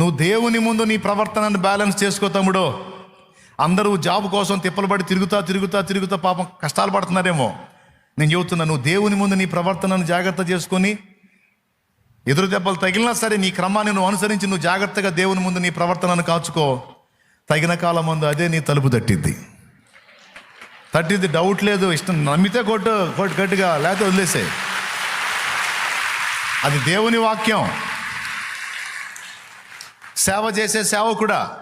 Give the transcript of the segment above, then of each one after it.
నువ్వు దేవుని ముందు నీ ప్రవర్తనను బ్యాలెన్స్ చేసుకో తమ్ముడు. అందరూ జాబ్ కోసం తిప్పలు పడి తిరుగుతా తిరుగుతా తిరుగుతా పాపం కష్టాలు పడుతున్నారేమో. నేను చెబుతున్నా నువ్వు దేవుని ముందు నీ ప్రవర్తనను జాగ్రత్త చేసుకొని ఎదురు దెబ్బలు తగిలినా సరే నీ క్రమాన్ని నువ్వు అనుసరించి నువ్వు జాగ్రత్తగా దేవుని ముందు నీ ప్రవర్తనను కాచుకో. తగిన కాలం ముందు అదే నీ తలుపు తట్టిద్ది. తట్టిద్ది డౌట్ లేదు. ఇష్టం నమ్మితే కొట్టు కొట్టు గట్టిగా లేకపోతే వదిలేసే అది దేవుని వాక్యం. సేవ చేసే సేవకుడా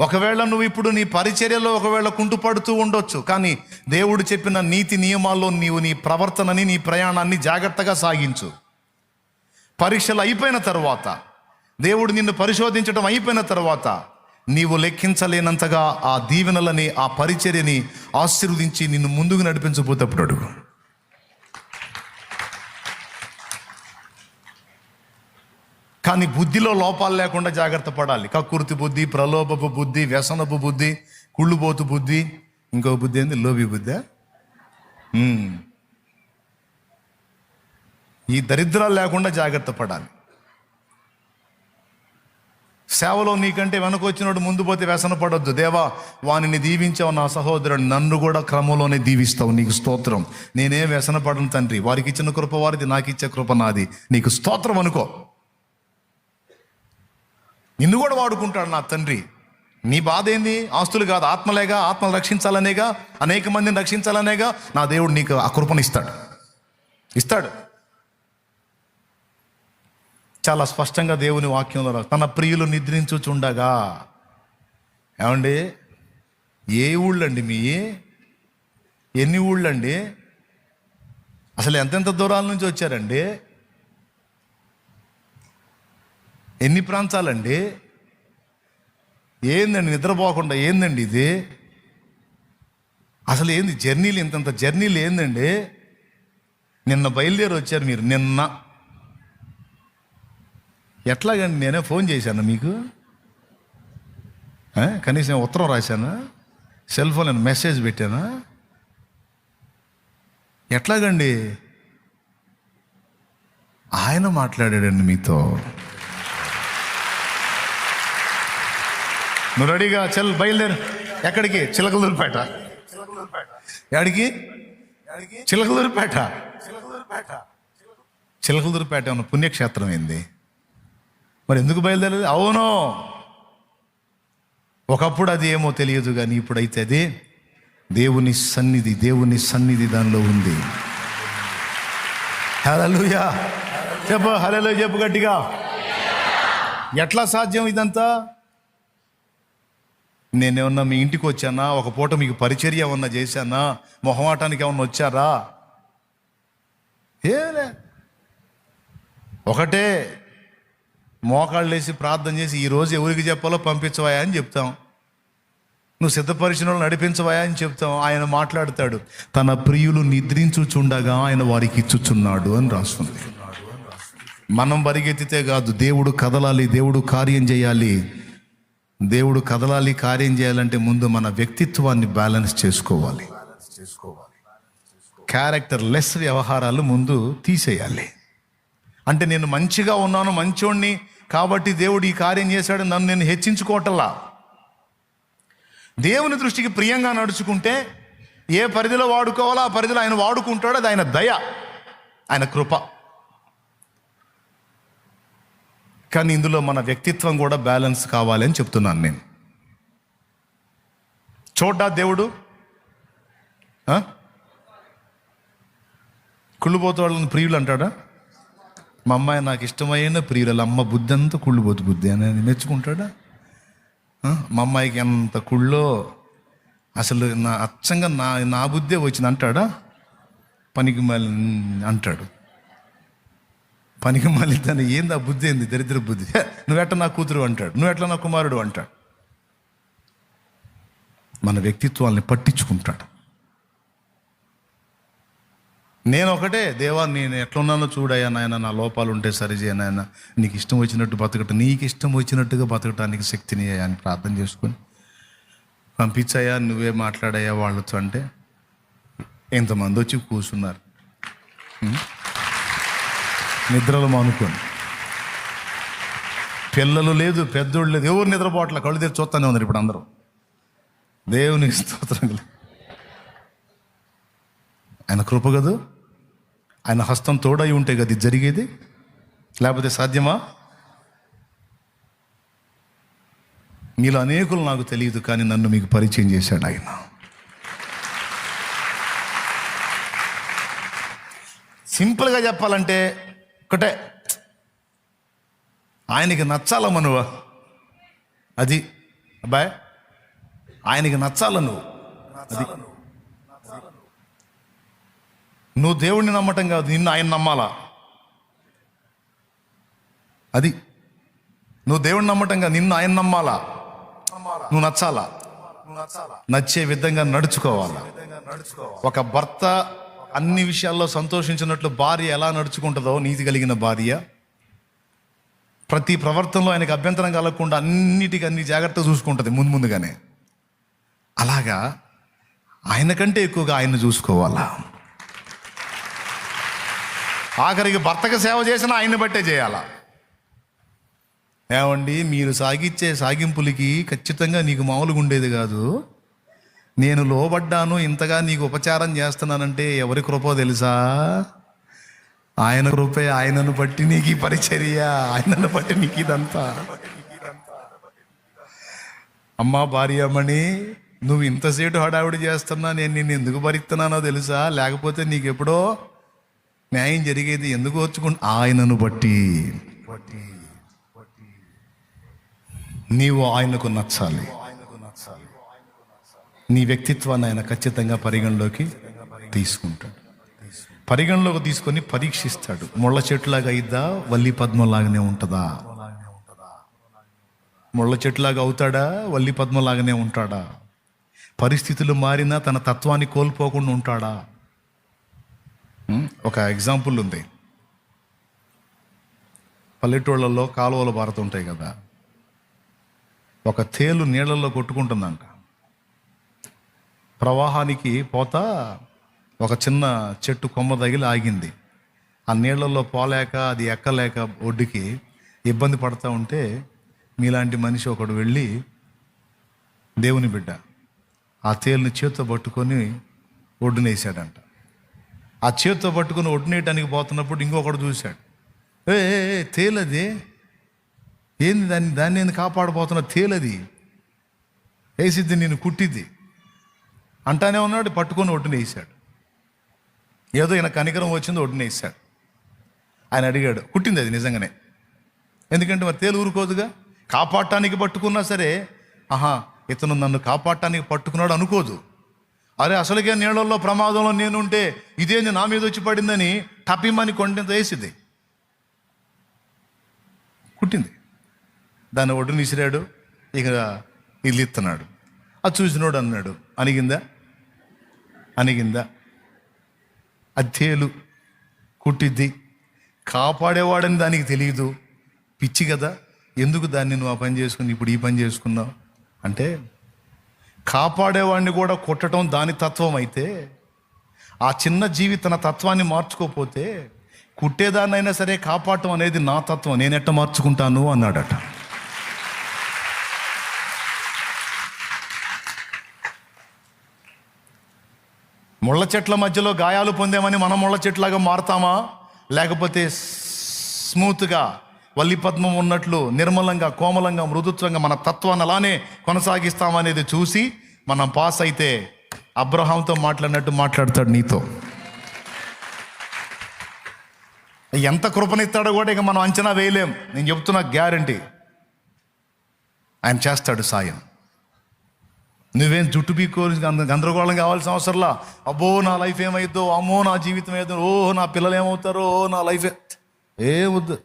ఒకవేళ నువ్వు ఇప్పుడు నీ పరిచర్యలో ఒకవేళ కుంటుపడుతూ ఉండొచ్చు కానీ దేవుడు చెప్పిన నీతి నియమాల్లో నీవు నీ ప్రవర్తనని నీ ప్రయాణాన్ని జాగ్రత్తగా సాగించు. పరీక్షలు అయిపోయిన తర్వాత దేవుడు నిన్ను పరిశోధించడం అయిపోయిన తర్వాత నీవు లెక్కించలేనంతగా ఆ దీవెనలని ఆ పరిచర్యని ఆశీర్వదించి నిన్ను ముందుకు నడిపించబోతప్పుడు అడుగు. కానీ బుద్ధిలో లోపాలు లేకుండా జాగ్రత్త పడాలి. కక్కుర్తి బుద్ధి ప్రలోభపు బుద్ధి వ్యసనపు బుద్ధి కుళ్ళుబోతు బుద్ధి ఇంకో బుద్ధి ఏంది? లోబి బుద్ధి. ఈ దరిద్రాలు లేకుండా జాగ్రత్త పడాలి. సేవలో నీకంటే వెనక వచ్చినోడు ముందు పోతే వ్యసన పడొద్దు. దేవా వానిని దీవించావు నా సహోదరుడు నన్ను కూడా క్రమంలోనే దీవిస్తావు. నీకు స్తోత్రం. నేనే వ్యసన పడను తండ్రి. వారికి ఇచ్చిన కృప వారిది నాకు ఇచ్చే కృప నాది. నీకు స్తోత్రం అనుకో. నిన్ను కూడా వాడుకుంటాడు నా తండ్రి. నీ బాధ ఏంది? ఆస్తులు కాదు ఆత్మలేగా ఆత్మలు రక్షించాలనేగా అనేక మందిని రక్షించాలనేగా నా దేవుడు నీకు ఆ కృపను ఇస్తాడు. ఇస్తాడు. చాలా స్పష్టంగా దేవుని వాక్యంలో తన ప్రియులు నిద్రించుచుండగా. ఏమండి? ఏ ఊళ్ళండి మీ? ఎన్ని ఊళ్ళండి? అసలు ఎంతెంత దూరాల నుంచి వచ్చారండి? ఎన్ని ప్రాంతాలండి? ఏందండి నిద్రపోకుండా ఏందండి ఇది? అసలు ఏంది జర్నీలు ఇంతంత జర్నీలు ఏందండి? నిన్న బయలుదేరి వచ్చారు మీరు నిన్న. ఎట్లాగండి నేనే ఫోన్ చేశాను మీకు? కనీసం ఉత్తరం రాశానా? సెల్ ఫోన్ నేను మెసేజ్ పెట్టానా? ఎట్లాగండి? ఆయన మాట్లాడాడండి మీతో. నువ్వు రెడీగా చెల్ బయలుదేరు. ఎక్కడికి? చిలకలూరుపేట. ఎక్కడికి చిలకలూరుపేట. చిలకలూరుపేట ఉన్న పుణ్యక్షేత్రం ఏంది? మరి ఎందుకు బయలుదేరలేదు? అవును. ఒకప్పుడు అది ఏమో తెలియదు కానీ ఇప్పుడైతే అది దేవుని సన్నిధి దేవుని సన్నిధి దానిలో ఉంది. హలలుయా చెప్పు హలలు చెప్పు గట్టిగా. ఎట్లా సాధ్యం ఇదంతా? నేనేమన్నా మీ ఇంటికి వచ్చానా? ఒక పూట మీకు పరిచర్య ఏమన్నా చేశానా? మొహమాటానికి ఏమన్నా వచ్చారా? ఏలే. ఒకటే మోకాళ్ళు వేసి ప్రార్థన చేసి ఈరోజు ఎవరికి చెప్పాలో పంపించవాయా అని చెప్తాం. నువ్వు సిద్ధపరిచిన వాళ్ళు నడిపించవాయా అని చెప్తాం. ఆయన మాట్లాడతాడు. తన ప్రియులు నిద్రించుచుండగా ఆయన వారికి ఇచ్చుచున్నాడు అని రాస్తుంది. మనం పరిగెత్తితే కాదు దేవుడు కదలాలి దేవుడు కార్యం చేయాలి. దేవుడు కదలాలి కార్యం చేయాలంటే ముందు మన వ్యక్తిత్వాన్ని బ్యాలెన్స్ చేసుకోవాలి. క్యారెక్టర్ లెస్ వ్యవహారాలు ముందు తీసేయాలి. అంటే నేను మంచిగా ఉన్నాను మంచోణ్ణి కాబట్టి దేవుడు ఈ కార్యం చేశాడు నన్ను నేను హెచ్చించుకోవటంలా? దేవుని దృష్టికి ప్రియంగా నడుచుకుంటే ఏ పరిధిలో వాడుకోవాలో ఆ పరిధిలో ఆయన వాడుకుంటాడో అది ఆయన దయ ఆయన కృప. కానీ ఇందులో మన వ్యక్తిత్వం కూడా బ్యాలెన్స్ కావాలి అని చెప్తున్నాను నేను. చూడ్డా దేవుడు? కుళ్ళుపోతు వాళ్ళని ప్రియులు అంటాడా? మా అమ్మాయి నాకు ఇష్టమైన ప్రియుల అమ్మ బుద్ధి అంతా కుళ్ళుపోతు బుద్ధి అని మెచ్చుకుంటాడా? మా అమ్మాయికి ఎంత కుళ్ళో అసలు నా అచ్చంగా నా నా బుద్ధే వచ్చింది అంటాడా? పనికి మళ్ళీ అంటాడు. పనికి మళ్ళీ తను ఏందా బుద్ధి ఏంది? దరిద్ర బుద్ధి. "హే, నువ్వెట్లా నా కూతురు అంటాడు? నువ్వెట్లా నా కుమారుడు అంటాడు? మన వ్యక్తిత్వాల్ని పట్టించుకుంటాడు. నేను ఒకటే దేవా నేను ఎట్లున్నానో చూడయ్యా నాయన నా లోపాలు ఉంటే సరిచేయ నాయన. నీకు ఇష్టం వచ్చినట్టు బతకట నీకు ఇష్టం వచ్చినట్టుగా బతకటానికి శక్తిని అని ప్రార్థన చేసుకొని పంపించాయా నువ్వే మాట్లాడయ్యా వాళ్ళతో అంటే ఎంతమంది వచ్చి కూర్చున్నారు? నిద్రలు మానుకొని. పిల్లలు లేదు పెద్దోళ్ళు లేదు ఎవరు నిద్రపోవట్ల? కళ్ళు తెరిచి చూస్తానే ఉన్నారు ఇప్పుడు అందరూ. దేవుని స్తోత్రం. ఆయన కృప కదూ? ఆయన హస్తం తోడై ఉంటే కదా ఇది జరిగేది? లేకపోతే సాధ్యమా? మీలో అనేకులు నాకు తెలియదు కానీ నన్ను మీకు పరిచయం చేశాడు ఆయన. సింపుల్గా చెప్పాలంటే ఒకటే ఆయనకి నచ్చాల మనువ? అది. అబ్బాయ్ ఆయనకి నచ్చాల నువ్వు? అది. నువ్వు దేవుణ్ణి నమ్మటం కాదు నిన్ను ఆయన నమ్మాలా? అది. నువ్వు దేవుణ్ణి నమ్మటం కాదు నిన్ను ఆయన నమ్మాలా? నువ్వు నచ్చాలా? నచ్చే విధంగా నడుచుకోవాలా? ఒక భర్త అన్ని విషయాల్లో సంతోషించినట్లు భార్య ఎలా నడుచుకుంటుందో నీతి కలిగిన భార్య. ప్రతి ప్రవర్తనలో ఆయనకు అభ్యంతరం కలగకుండా అన్నిటికీ అన్ని జాగ్రత్త చూసుకుంటుంది ముందు ముందుగానే. అలాగా ఆయన కంటే ఎక్కువగా ఆయన చూసుకోవాలా? ఆఖరికి భర్తకు సేవ చేసినా ఆయన్ని బట్టే చేయాలా? ఏమండి మీరు సాగిచ్చే సాగింపులకి ఖచ్చితంగా నీకు మామూలుగా ఉండేది కాదు. నేను లోబడ్డాను ఇంతగా నీకు ఉపచారం చేస్తున్నానంటే ఎవరి కృపో తెలుసా? ఆయన కృపే ఆయనను బట్టి నీకు ఈ పరిచర్య ఆయనను బట్టి నీకు ఇదంతా అమ్మా భార్యమణి నువ్వు ఇంతసేటు హడావిడి చేస్తున్నా నేను నిన్ను ఎందుకు భరిస్తున్నానో తెలుసా? లేకపోతే నీకు ఎప్పుడో న్యాయం జరిగేది ఎందుకు వచ్చుకుంటు ఆయనను బట్టి. నీవు ఆయనకు నచ్చాలి. నీ వ్యక్తిత్వాన్ని ఆయన ఖచ్చితంగా పరిగణలోకి తీసుకుంటాడు. పరిగణలోకి తీసుకొని పరీక్షిస్తాడు. ముళ్ళ చెట్టులాగా అయిద్దా? వల్లి పద్మలాగానే ఉంటుందా? ముళ్ళ చెట్టులాగా అవుతాడా? వల్లి పద్మలాగానే ఉంటాడా? పరిస్థితులు మారినా తన తత్వాన్ని కోల్పోకుండా ఉంటాడా? ఒక ఎగ్జాంపుల్ ఉంది. పల్లెటూళ్ళల్లో కాలువలు పారుతుంటాయి కదా. ఒక తేలు నీళ్ళల్లో కొట్టుకుంటుందంట. ప్రవాహానికి పోత ఒక చిన్న చెట్టు కొమ్మ తగిలి ఆగింది. ఆ నీళ్ళల్లో పోలేక అది ఎక్కలేక ఒడ్డుకి ఇబ్బంది పడతా ఉంటే మీలాంటి మనిషి ఒకడు వెళ్ళి దేవుని బిడ్డ ఆ తేలుని చేత్తో పట్టుకొని ఒడ్డునేసాడంట ఆ చేతితో పట్టుకొని ఒడ్డునేయటానికి పోతున్నప్పుడు ఇంకొకడు చూశాడు. ఏ తేలది? ఏంది దాన్ని దాన్ని ఏంది కాపాడబోతున్న తేలది. వేసిద్ది నేను కుట్టిద్ది. అంటానే ఉన్నాడు పట్టుకొని ఒడ్డున వేసాడు ఏదో ఈయన కనికరం వచ్చింది ఒడ్డున వేసాడు ఆయన అడిగాడు కుట్టింది అది నిజంగానే. ఎందుకంటే మరి తేలు ఊరుకోదుగా? కాపాడటానికి పట్టుకున్నా సరే ఆహా ఇతను నన్ను కాపాడటానికి పట్టుకున్నాడు అనుకోదు. అరే అసలుకే నీళ్ళల్లో ప్రమాదంలో నేనుంటే ఇదేంది నా మీద వచ్చి పడిందని టపిమని కొండంత వేసింది. కుట్టింది. దాన్ని ఒడ్డున విసిరాడు ఇక ఇల్లు ఇస్తున్నాడు అది చూసినోడు అన్నాడు అనిగిందా? అనిగిందా అది కుట్టిద్ది. కాపాడేవాడని దానికి తెలియదు. పిచ్చి కదా. ఎందుకు దాన్ని నువ్వు ఆ పని చేసుకుని ఇప్పుడు ఈ పని చేసుకున్నావు? అంటే కాపాడేవాడిని కూడా కొట్టడం దాని తత్వం అయితే ఆ చిన్న జీవి తన తత్వాన్ని మార్చుకోపోతే కుట్టేదాన్నైనా సరే కాపాడటం అనేది నా తత్వం. నేను మార్చుకుంటాను? అన్నాడట. ముళ్ళ చెట్ల మధ్యలో గాయాలు పొందామని మనం ముళ్ళ చెట్లాగా మారతామా? లేకపోతే స్మూత్గా వల్లి పద్మం ఉన్నట్లు నిర్మలంగా కోమలంగా మృదుత్వంగా మన తత్వాన్ని అలానే కొనసాగిస్తామనేది చూసి మనం పాస్ అయితే అబ్రహాంతో మాట్లాడినట్టు మాట్లాడతాడు నీతో. ఎంత కృపనిస్తాడో కూడా ఇక మనం అంచనా వేయలేం. నేను చెప్తున్నా గ్యారంటీ. ఆయన చేస్తాడు సాయం. నువ్వేం జుట్టు పీక్కోని గంద- గందరగోళం కావాల్సిన అవసరంలా? అబ్బో నా లైఫ్ ఏమైద్దో అమ్మో నా జీవితం ఏదో ఓ నా పిల్లలు ఏమవుతారో ఓ నా లైఫ్ ఏ- ఏ వద్దు.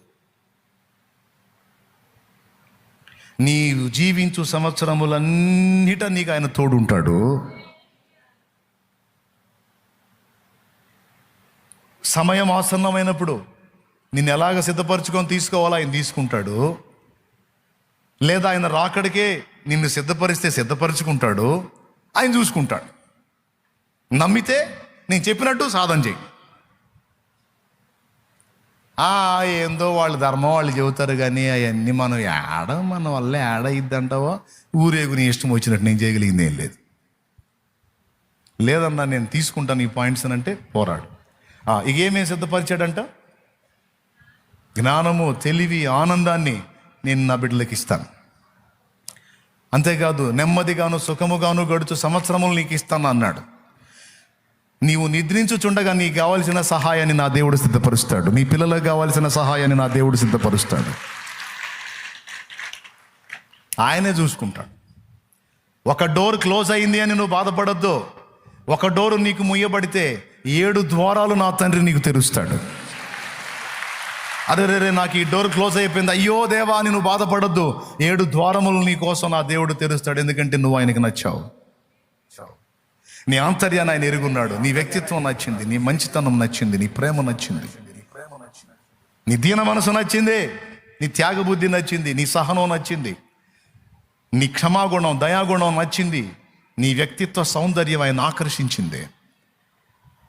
నీవు జీవించు సంవత్సరములన్నిట నీకు ఆయన తోడుంటాడు. సమయం ఆసన్నమైనప్పుడు నిన్ను ఎలాగ సిద్ధపరచుకొని తీసుకోవాలో ఆయన తీసుకుంటాడు. లేదా ఆయన రాకడికే నిన్ను సిద్ధపరిస్తే సిద్ధపరచుకుంటాడు ఆయన చూసుకుంటాడు. నమ్మితే నేను చెప్పినట్టు సాధన చేయి. ఆ ఏందో వాళ్ళ ధర్మం వాళ్ళు చెబుతారు కానీ అవన్నీ మనం ఏడ మన వల్ల ఏడ ఇద్దంటావో ఊరేగు నీ ఇష్టం వచ్చినట్టు నేను చేయగలిగింది ఏం లేదు. లేదన్నా నేను తీసుకుంటాను ఈ పాయింట్స్ అని అంటే పోరాడు. ఆ, ఇక ఏమేమి సిద్ధపరిచాడంట? జ్ఞానము తెలివి ఆనందాన్ని నేను నా బిడ్డలకు ఇస్తాను. అంతేకాదు నెమ్మదిగాను సుఖముగాను గడుచు సంవత్సరములు నీకు ఇస్తాను అన్నాడు. నీవు నిద్రించుచుండగా నీకు కావాల్సిన సహాయాన్ని నా దేవుడు సిద్ధపరుస్తాడు. నీ పిల్లలకు కావాల్సిన సహాయాన్ని నా దేవుడు సిద్ధపరుస్తాడు. ఆయనే చూసుకుంటాడు. ఒక డోర్ క్లోజ్ అయింది అని నువ్వు బాధపడద్దు. ఒక డోరు నీకు ముయ్యబడితే ఏడు ద్వారాలు నా తండ్రి నీకు తెరుస్తాడు. అరే రే రే నాకు ఈ డోర్ క్లోజ్ అయిపోయింది. అయ్యో దేవా అని నువ్వు బాధపడద్దు. ఏడు ద్వారములు నీ కోసం నా దేవుడు తెరుస్తాడు. ఎందుకంటే నువ్వు ఆయనకి నచ్చావు. నీ ఆంతర్యాన్ని ఆయన ఎరుగున్నాడు. నీ వ్యక్తిత్వం నచ్చింది. నీ మంచితనం నచ్చింది. నీ ప్రేమ నచ్చింది. నీ దీన మనసు నచ్చింది. నీ త్యాగబుద్ధి నచ్చింది. నీ సహనం నచ్చింది. నీ క్షమాగుణం దయాగుణం నచ్చింది. నీ వ్యక్తిత్వ సౌందర్యం ఆయన ఆకర్షించింది.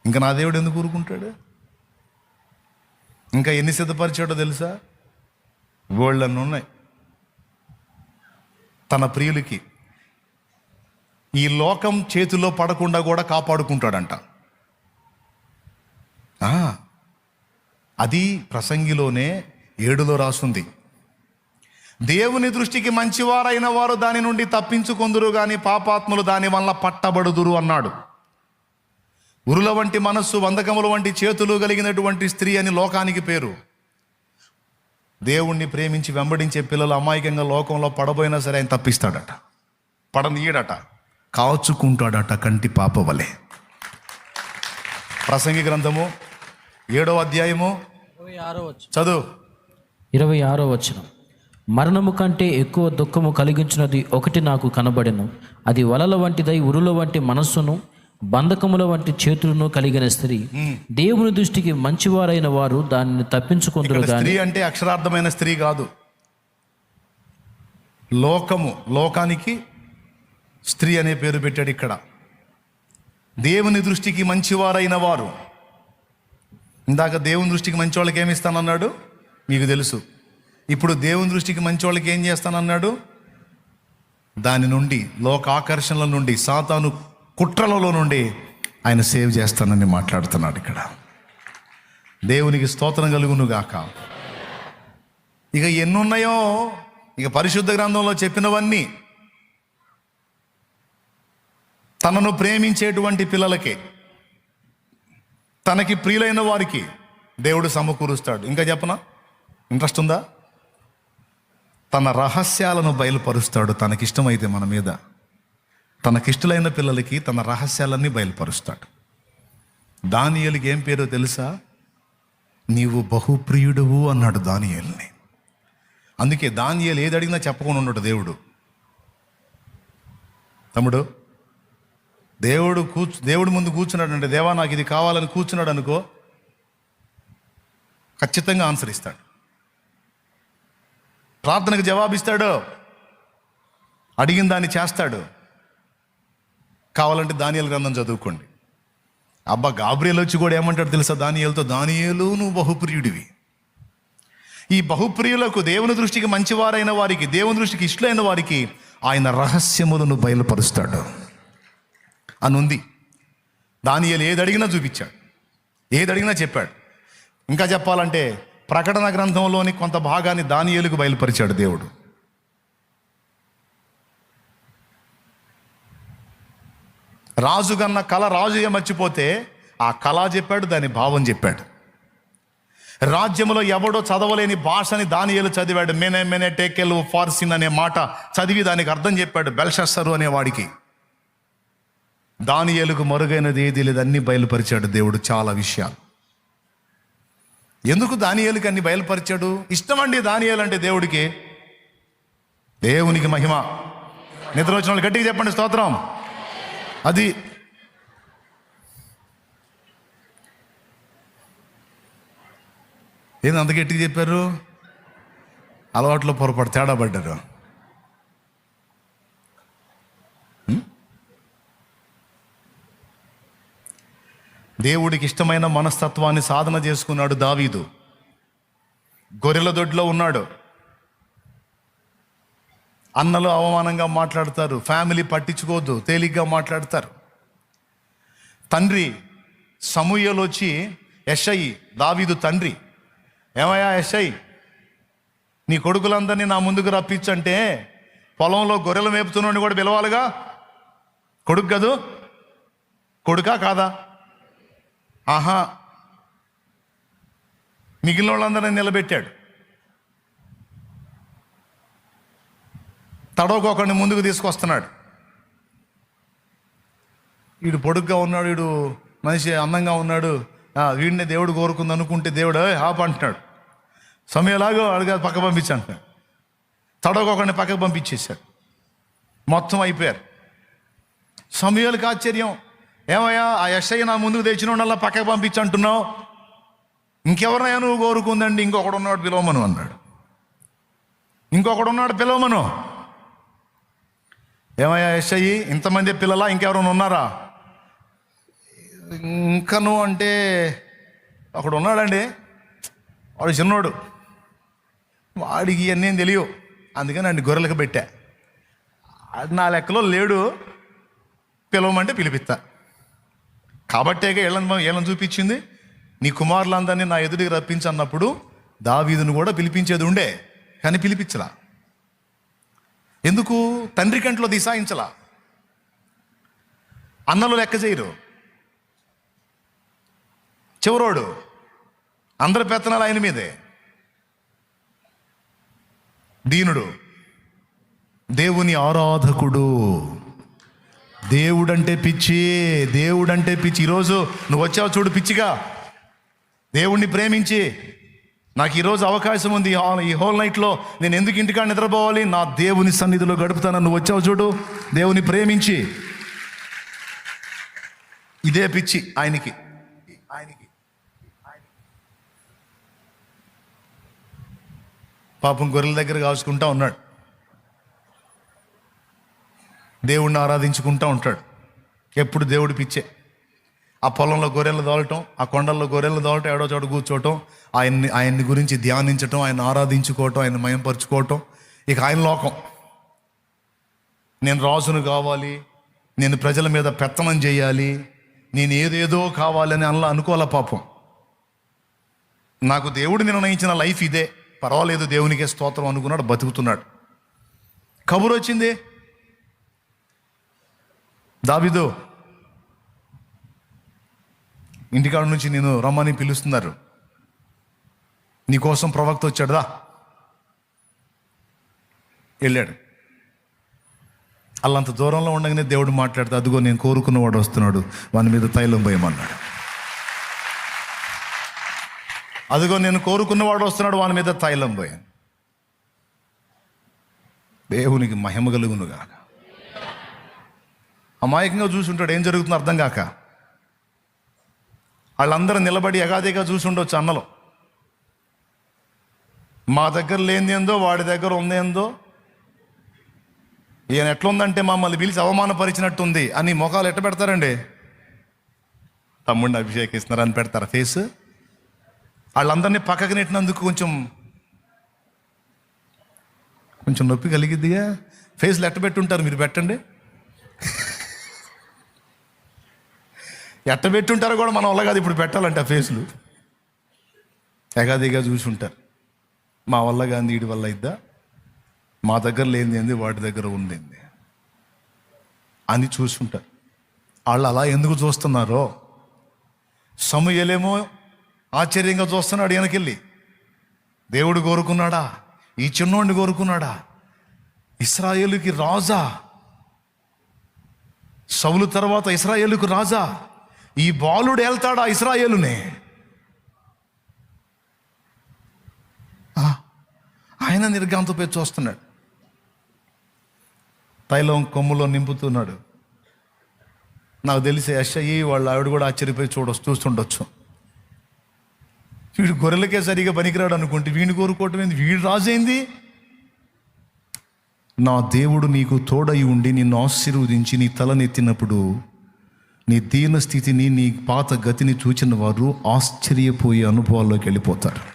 ఇంకా నా దేవుడు ఎందుకు ఊరుకుంటాడు? ఇంకా ఎన్ని సిద్ధపరిచాడో తెలుసా? గోల్డన్ ఉన్నాయి. తన ప్రియులకి. ఈ లోకం చేతిలో పడకుండా కూడా కాపాడుకుంటాడంట. అది ప్రసంగిలోనే ఏడులో రాసుంది. దేవుని దృష్టికి మంచివారైన వారు దాని నుండి తప్పించుకొందురు కానీ పాపాత్ములు దాని వల్ల పట్టబడుదురు అన్నాడు. ఉరుల వంటి మనస్సు వందకముల వంటి చేతులు కలిగినటువంటి స్త్రీ అని లోకానికి పేరు. దేవుణ్ణి ప్రేమించి వెంబడించే పిల్లలు అమాయకంగా లోకంలో పడబోయినా సరే ఆయన తప్పిస్తాడట. పడనీయడట. కాచుకుంటాడట కంటి పాప వలె. ప్రసంగి గ్రంథము ఏడో అధ్యాయము. ఇరవై ఆరో వచ్చిన చదువు. ఇరవై ఆరో వచ్చిన మరణము కంటే ఎక్కువ దుఃఖము కలిగించినది ఒకటి నాకు కనబడెను. అది వలల వంటిదై ఉరుల వంటి మనస్సును బంధకముల వంటి చేతులను కలిగిన స్త్రీ దేవుని దృష్టికి మంచివారైన వారు దానిని తప్పించుకుందరు స్త్రీ అంటే అక్షరార్థమైన స్త్రీ కాదు. లోకము లోకానికి స్త్రీ అనే పేరు పెట్టాడు ఇక్కడ. దేవుని దృష్టికి మంచివారైన వారు. ఇందాక దేవుని దృష్టికి మంచి వాళ్ళకి ఏమి ఇస్తానన్నాడు? మీకు తెలుసు. ఇప్పుడు దేవుని దృష్టికి మంచి వాళ్ళకి ఏం చేస్తానన్నాడు? దాని నుండి లోక ఆకర్షణల నుండి సాతాను కుట్రలలో నుండి ఆయన సేవ్ చేస్తానని మాట్లాడుతున్నాడు ఇక్కడ. దేవునికి స్తోత్రం కలుగును గాక. ఇక ఎన్నున్నాయో ఇక పరిశుద్ధ గ్రంథంలో చెప్పినవన్నీ. తనను ప్రేమించేటువంటి పిల్లలకి తనకి ప్రియులైన వారికి దేవుడు సమకూరుస్తాడు. ఇంకా చెప్పనా? ఇంట్రెస్ట్ ఉందా? తన రహస్యాలను బయలుపరుస్తాడు. తనకిష్టమైతే మన మీద. తనకిష్టలైన పిల్లలకి తన రహస్యాలన్నీ బయలుపరుస్తాడు. దానియలకి ఏం పేరో తెలుసా? నీవు బహుప్రియుడువు అన్నాడు దానియల్ని. అందుకే దానియలు ఏది అడిగినా చెప్పకుండా ఉన్నాడు దేవుడు. తమ్ముడు దేవుడు కూర్చు దేవుడు ముందు కూర్చున్నాడు అంటే దేవా నాకు ఇది కావాలని కూర్చున్నాడు అనుకో ఖచ్చితంగా ఆన్సర్ ఇస్తాడు. ప్రార్థనకు జవాబిస్తాడు. అడిగిన దాన్ని చేస్తాడు. కావాలంటే దానియలు గ్రంథం చదువుకోండి. అబ్బా గాబ్రియల్ వచ్చి కూడా ఏమంటాడు తెలుసా? దానియాలతో దానియేలు నువ్వు బహుప్రియుడివి. ఈ బహుప్రియులకు దేవుని దృష్టికి మంచివారైన వారికి దేవుని దృష్టికి ఇష్టలైన వారికి ఆయన రహస్యములను బయలుపరుస్తాడు. అని ఉంది దానియాలు ఏది అడిగినా చూపించాడు. ఏది అడిగినా చెప్పాడు. ఇంకా చెప్పాలంటే ప్రకటన గ్రంథంలోని కొంత భాగాన్ని దానియలకు బయలుపరిచాడు దేవుడు. రాజు కన్న కళ రాజుగా మర్చిపోతే ఆ కళ చెప్పాడు దాని భావం చెప్పాడు. రాజ్యంలో ఎవడో చదవలేని భాషని దానియలు చదివాడు. మెనే మెనే టేకెల్ ఫార్సిన్ అనే మాట చదివి దానికి అర్థం చెప్పాడు బెల్షస్సరు అనే వాడికి. దానియేలుకు మరుగైనది ఏది లేదు అన్ని బయలుపరిచాడు దేవుడు చాలా విషయాలు. ఎందుకు దానియలకి అన్ని బయలుపరిచాడు? ఇష్టమండి దానియేలు అంటే దేవుడికి. దేవునికి మహిమ. నిద్ర వచ్చిన వాళ్ళు గట్టిగా చెప్పండి స్తోత్రం. అది ఏంది అంత గట్టిగా చెప్పారు? అలవాట్లో పొరపాటు తేడా పడ్డారు. దేవుడికి ఇష్టమైన మనస్తత్వాన్ని సాధన చేసుకున్నాడు దావీదు. గొర్రెల దొడ్లో ఉన్నాడు. అన్నలు అవమానంగా మాట్లాడతారు. ఫ్యామిలీ పట్టించుకోవద్దు. తేలిగ్గా మాట్లాడతారు. తండ్రి సమూయలు వచ్చి యషై దావీదు తండ్రి. ఏమయ్యా యషై నీ కొడుకులందరినీ నా ముందుకు రప్పించంటే పొలంలో గొర్రెలు మేపుతున్నాడు కూడా పిలవాలిగా? కొడుకు కదూ? కొడుకా కాదా? ఆహా మిగిలిన వాళ్ళందరినీ నిలబెట్టాడు. తడవకోకండి ముందుకు తీసుకొస్తున్నాడు. వీడు పొడుగ్గా ఉన్నాడు వీడు మనిషి అందంగా ఉన్నాడు. వీడిని దేవుడు కోరుకుంది అనుకుంటే దేవుడు "ఏయ్, అంటున్నాడు. సమయంలాగా అడిగా పక్క పంపించి అంటున్నాడు. తడవకోకండి పక్కకు పంపించేశాడు. మొత్తం అయిపోయారు. సమయాలకు ఆశ్చర్యం. ఏమయ్యా ఆ ఎస్ఐ నా ముందుకు తెచ్చిన వాళ్ళ పక్కకు పంపించి అంటున్నావు? ఇంకెవరినైనా నువ్వు కోరుకుందండి? ఇంకొకడు ఉన్నాడు పిలవమను అన్నాడు. ఇంకొకడు ఉన్నాడు పిలవమను ఏమయ్యా ఎస్ఐ ఇంతమంది పిల్లలా? ఇంకెవరైనా ఉన్నారా? ఇంకను అంటే ఒకడు ఉన్నాడండి వాడు చిన్నోడు. వాడికి ఇవన్నీ ఏం తెలియవు. అందుకని అండి గొర్రెలకు పెట్టా. నా లెక్కలో లేడు. పిలవమంటే పిలిపిస్తా. కాబట్టేగా ఏళ్ళని ఏళ్ళని చూపించింది. నీ కుమారులందరినీ నా ఎదుటికి రప్పించన్నప్పుడు దావీదును కూడా పిలిపించేది ఉండే. కానీ పిలిపించలా. ఎందుకు? తండ్రి కంట్లో దిశాయించలా. అన్నలు లెక్క చేయరు. చివరోడు అందరి పెత్తనాలు ఆయన మీదే. దీనుడు దేవుని ఆరాధకుడు. దేవుడంటే పిచ్చి దేవుడంటే పిచ్చి. ఈరోజు నువ్వు వచ్చావు చూడు పిచ్చిగా. దేవుణ్ణి ప్రేమించి నాకు ఈరోజు అవకాశం ఉంది. ఈ ఈ హోల్ నైట్లో నేను ఎందుకు ఇంటికాడ నిద్రపోవాలి? నా దేవుని సన్నిధిలో గడుపుతాను నువ్వు వచ్చావు చూడు. దేవుని ప్రేమించి. ఇదే పిచ్చి ఆయనకి. ఆయనకి. పాపం గొర్రెల దగ్గర కాసుకుంటా ఉన్నాడు. దేవుణ్ణి ఆరాధించుకుంటూ ఉంటాడు. ఎప్పుడు దేవుడి పిచ్చే. ఆ పొలంలో గొర్రెలు దోలటం ఆ కొండల్లో గొర్రెలు దోలటం ఏడో చోట కూర్చోవటం ఆయన్ని ఆయన్ని గురించి ధ్యానించటం ఆయన ఆరాధించుకోవటం ఆయన మయంపరుచుకోవటం. ఇక ఆయన లోకం. నేను రాజును కావాలి నేను ప్రజల మీద పెత్తనం చేయాలి నేను ఏదేదో కావాలని అలా అనుకోవాల పాపం. నాకు దేవుడు నిర్ణయించిన లైఫ్ ఇదే. పర్వాలేదు దేవునికే స్తోత్రం అనుకున్నాడు బతుకుతున్నాడు. కబురు వచ్చింది? దాబిదో ఇంటికాడ నుంచి నేను రమ్మని పిలుస్తున్నారు. నీకోసం ప్రవక్త వచ్చాడుదా వెళ్ళాడు. అల్లంత దూరంలో ఉండగానే దేవుడు మాట్లాడితే అదిగో నేను కోరుకున్నవాడు వస్తున్నాడు. వాని మీద తైలం పోయమన్నాడు అదిగో నేను కోరుకున్నవాడు వస్తున్నాడు వాని మీద తైలం పోయాను దేవునికి మహిమ కలుగునుగా అమాయకంగా చూసుంటాడు ఏం జరుగుతుందో అర్థం కాక. వాళ్ళందరూ నిలబడి ఎగాదిగా చూసుండొచ్చు అన్నలో. మా దగ్గర లేనిదేందో వాడి దగ్గర ఉందేందో ఈయన ఎట్లుందంటే మమ్మల్ని పిలిచి అవమానపరిచినట్టుంది అని ముఖాలు ఎట్ట పెడతారండి? తమ్ముడిని అభిషేకిస్తున్నారని పెడతారా ఫేస్? వాళ్ళందరినీ పక్కకు నెట్టినందుకు కొంచెం కొంచెం నొప్పి కలిగిద్దిగా? ఫేస్లు ఎట్ట పెట్టుంటారు మీరు పెట్టండి. ఎట్ట పెట్టుంటారో కూడా మనం వల్ల కాదు ఇప్పుడు పెట్టాలంటే ఆ ఫేస్లు. ఎగాదిగా చూసి ఉంటారు మా వల్ల కానీ వీడి వల్ల ఇద్దా మా దగ్గర లేనిది ఏంది వాడి దగ్గర ఉంది అని చూసుంటారు. వాళ్ళు అలా ఎందుకు చూస్తున్నారో? సమయలేమో ఆశ్చర్యంగా చూస్తున్నాడు వెనకెళ్ళి దేవుడు కోరుకున్నాడా? ఈ చిన్నోడిని కోరుకున్నాడా? ఇస్రాయేలుకి రాజా. సౌలు తర్వాత ఇస్రాయేలుకు రాజా. ఈ బాలుడు వెళ్తాడా ఇస్రాయేలునే? ఆయన నిర్గాంతపై చూస్తున్నాడు. తైలం కొమ్ములో నింపుతున్నాడు. నాకు తెలిసి యశయ్యి వాళ్ళ ఆవిడ కూడా ఆశ్చర్యపోయి చూడ చూస్తుండొచ్చు. వీడు గొర్రెలకే సరిగా పనికిరాడు అనుకుంటే వీడిని కోరుకోవటం ఏంది? వీడు రాజైంది? నా దేవుడు నీకు తోడై ఉండి నిన్ను ఆశీర్వదించి నీ తలనెత్తినప్పుడు నీ దీన స్థితిని నీ పాత గతిని చూచిన వారు ఆశ్చర్యపోయే అనుభవాల్లోకి వెళ్ళిపోతారు.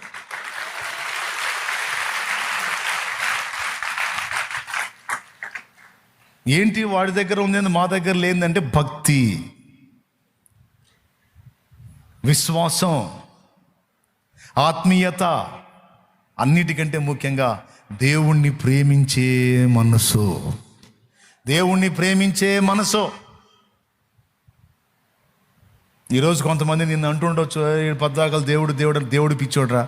ఏంటి వాడి దగ్గర ఉంది మా దగ్గర లేదంటే భక్తి. విశ్వాసం ఆత్మీయత అన్నిటికంటే ముఖ్యంగా దేవుణ్ణి ప్రేమించే మనసు. దేవుణ్ణి ప్రేమించే మనసు. ఈరోజు కొంతమంది నిన్ను అంటుండొచ్చు పద్దాకలు దేవుడు దేవుడు దేవుడు పిచ్చోడ్రా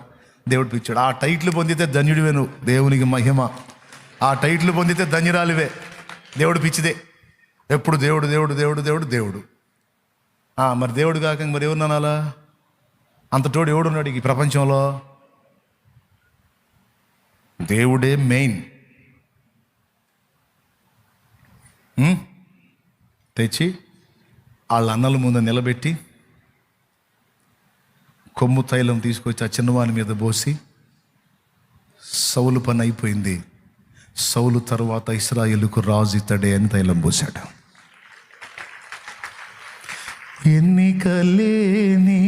దేవుడు పిచ్చోడు. ఆ టైట్లు పొందితే ధన్యుడివే నువ్వు దేవునికి మహిమ. ఆ టైట్లు పొందితే ధన్యురాలివే. దేవుడు పిచ్చిదే. ఎప్పుడు దేవుడు దేవుడు దేవుడు దేవుడు దేవుడు. మరి దేవుడు కాక మరి ఎవరు అనాలా అంత తోడు ఎవడున్నాడు ఈ ప్రపంచంలో? దేవుడే మెయిన్. తెచ్చి వాళ్ళ అన్నల ముందు నిలబెట్టి కొమ్ము తైలం తీసుకొచ్చి ఆ చిన్నవాని మీద పోసి సౌలు పని అయిపోయింది. సౌలు తర్వాత ఇస్రాయేలుకు రాజు ఇతడే అని తైలం పోశాడు. ఎన్నికలేని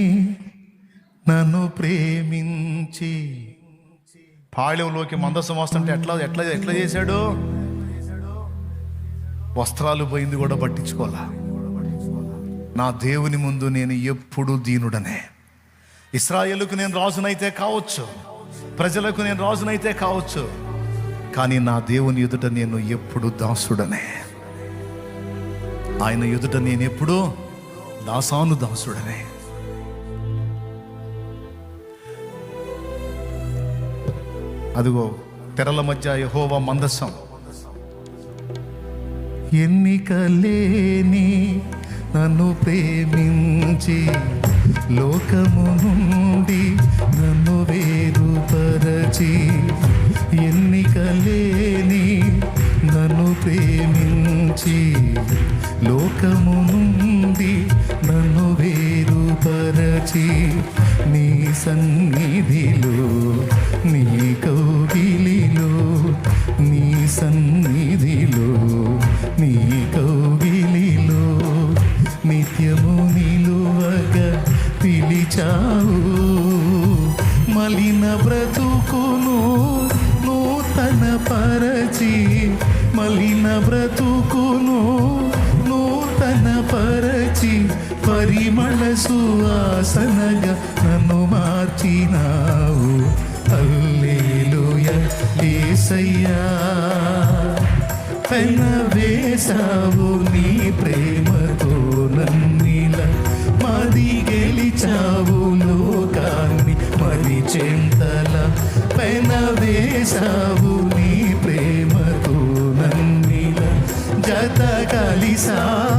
నన్ను ప్రేమించి పాళ్యంలోకి మందసం వస్తుంటే ఎట్లా ఎట్లా ఎట్లా చేశాడు? వస్త్రాలు పోయింది కూడా పట్టించుకోవాలా? నా దేవుని ముందు నేను ఎప్పుడు దీనుడనే. ఇస్రాయేలుకు నేను రాజునైతే కావచ్చు ప్రజలకు నేను రాజునైతే కావచ్చు కానీ నా దేవుని ఎదుట నేను ఎప్పుడు దాసుడనే. ఆయన ఎదుట నేను ఎప్పుడు దాసాను దాసుడనే. అదిగో తెరల మధ్య యహోవా మందసం. ఎన్నికలేని నన్ను ప్రేమించి లోకము నుండి నన్ను వేరుపరచి లోకము పరిమళ నన్ను మార్చినావు. అల్లేలుయ ఏసయ్యా. పెన వేసావు నీ ప్రేమతో నన్నీల మది గెలిచావు లోకాన్ని మరి చెంతల. పెన వేసావు నీ ప్రేమతో నన్నీల జత కలిసావు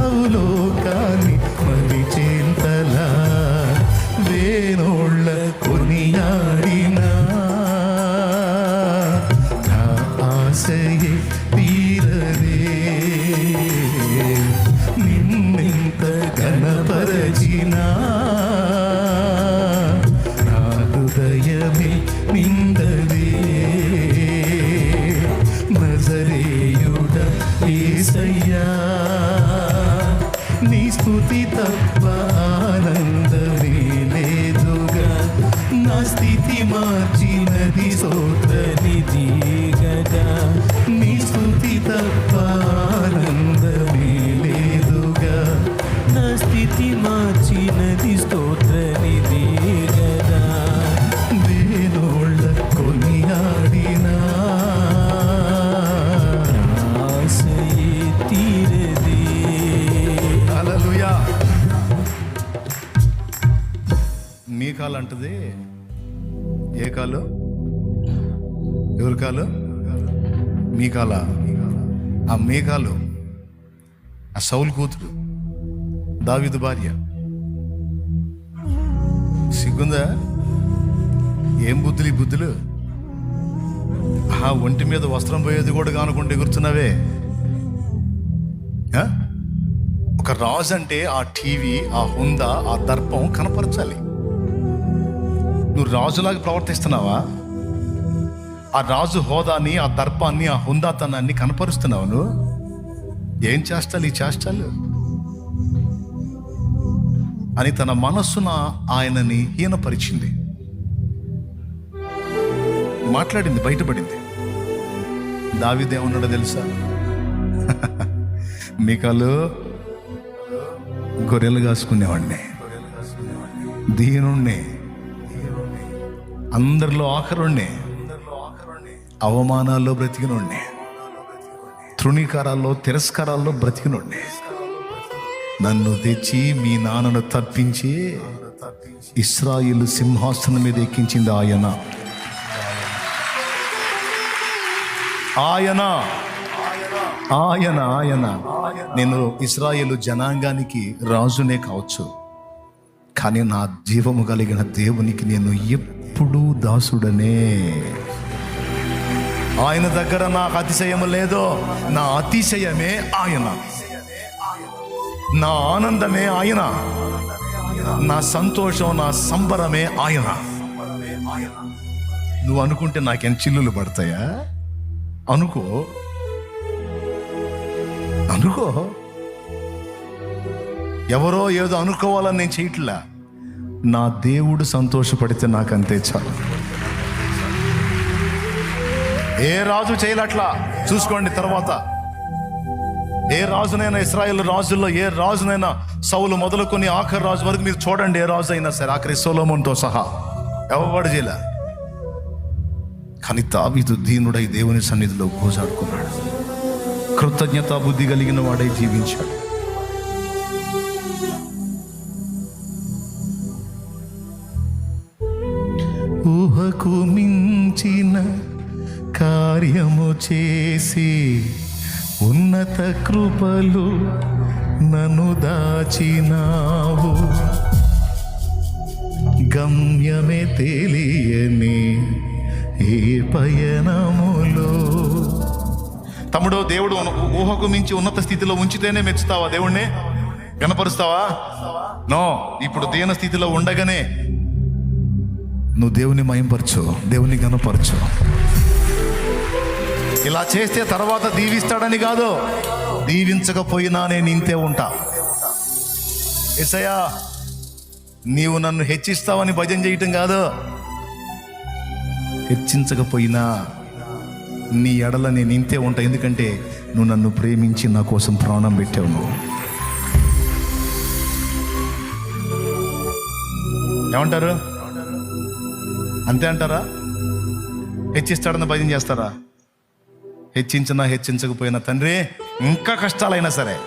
స్థుతి తప్ప ఆనందమే లేదుగా నా స్థితి మార్చినది సోదరిది కాలు అంటది ఏ కాలు? ఎవరి కాలు? మీ కాల? ఆ మేఘాలు ఆ సౌలు కూతురు. దావిదు భార్య. సిగ్గుందా? ఏం బుద్ధులు ఈ బుద్ధులు? ఆ ఒంటి మీద వస్త్రం పోయేది కూడా కానుకుంటే ఎగురుతున్నావే. ఒక రాజు అంటే ఆ టీవీ ఆ హుందా ఆ దర్పం కనపరచాలి. నువ్వు రాజులాగా ప్రవర్తిస్తున్నావా? ఆ రాజు హోదాని ఆ దర్పాన్ని ఆ హుందాతనాన్ని కనపరుస్తున్నావు నువ్వు? ఏం చేస్తాలు ఈ చేష్టాలు? అని తన మనస్సున ఆయనని హీనపరిచింది. మాట్లాడింది బయటపడింది. దావిదేమన్నాడో తెలుసా? మీకాలు గొర్రెలు కాసుకునేవాడిని. దీనుణ్ణి. అందరిలో ఆఖరుణ్ణి అవమానాల్లో బ్రతికినోడ్ని తృణీకారాల్లో తిరస్కారాల్లో బ్రతికినోడ్ని నన్ను తెచ్చి మీ నాన్నను తప్పించి ఇస్రాయిల్ సింహాసనం మీద ఎక్కించింది ఆయన. ఆయన. ఆయన ఆయన. నేను ఇస్రాయేలు జనాంగానికి రాజునే కావచ్చు. కానీ నా జీవము కలిగిన దేవునికి నేను ఎప్పుడూ దాసుడనే. ఆయన దగ్గర నాకు అతిశయము లేదో. నా అతిశయమే ఆయన. నా ఆనందమే ఆయన. నా సంతోషం నా సంబరమే ఆయన. నువ్వు అనుకుంటే నాకేం చిల్లులు పడతాయా? అనుకో. అనుకో. ఎవరో ఏదో అనుకోవాలని నేను చేయట్లా. నా దేవుడు సంతోషపడితే నాకు అంతే చాలు. ఏ రాజు చేయలట్లా? చూసుకోండి తర్వాత. ఏ రాజునైనా ఇస్రాయేల్ రాజుల్లో ఏ రాజునైనా సౌలు మొదలుకొని ఆఖరి రాజు వరకు మీరు చూడండి ఏ రాజు అయినా సరే ఆఖరి సోలోమన్తో సహా. ఎవడు చేయలే? కానీ తావీదు దీనుడై దేవుని సన్నిధిలో గోజాడుకున్నాడు. కృతజ్ఞత బుద్ధి కలిగిన వాడై జీవించాడు. ఊహకు మించిన కార్యము చేసి ఉన్నత కృపలు నన్ను దాచినావు. గమ్యమే తెలియని ఏ పయనములో. తమ్ముడు దేవుడు ఊహకు మించి ఉన్నత స్థితిలో ఉంచితేనే మెచ్చుతావా దేవుణ్ణి? గనపరుస్తావా నో ఇప్పుడు దీన స్థితిలో ఉండగానే నువ్వు దేవుని మయంపరచు దేవుని గనపరచు ఇలా చేస్తే తర్వాత దీవిస్తాడని కాదు దీవించకపోయినా నేను ఇంతే ఉంటా. ఎసయా నీవు నన్ను హెచ్చిస్తావని భజన చేయటం కాదు. హెచ్చించకపోయినా నీ ఎడల నేను ఇంతే ఉంటా. ఎందుకంటే నువ్వు నన్ను ప్రేమించి నా కోసం ప్రాణం పెట్టావు నువ్వు. ఏమంటారు? అంతే అంటారా? హెచ్చిస్తాడని భయం చేస్తారా? హెచ్చించినా హెచ్చించకపోయినా తండ్రి ఇంకా కష్టాలైనా సరే.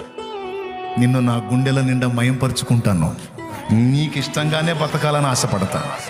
నిన్ను నా గుండెల నిండా మయంపరుచుకుంటాను. నీకు ఇష్టంగానే బతకాలని ఆశపడతాను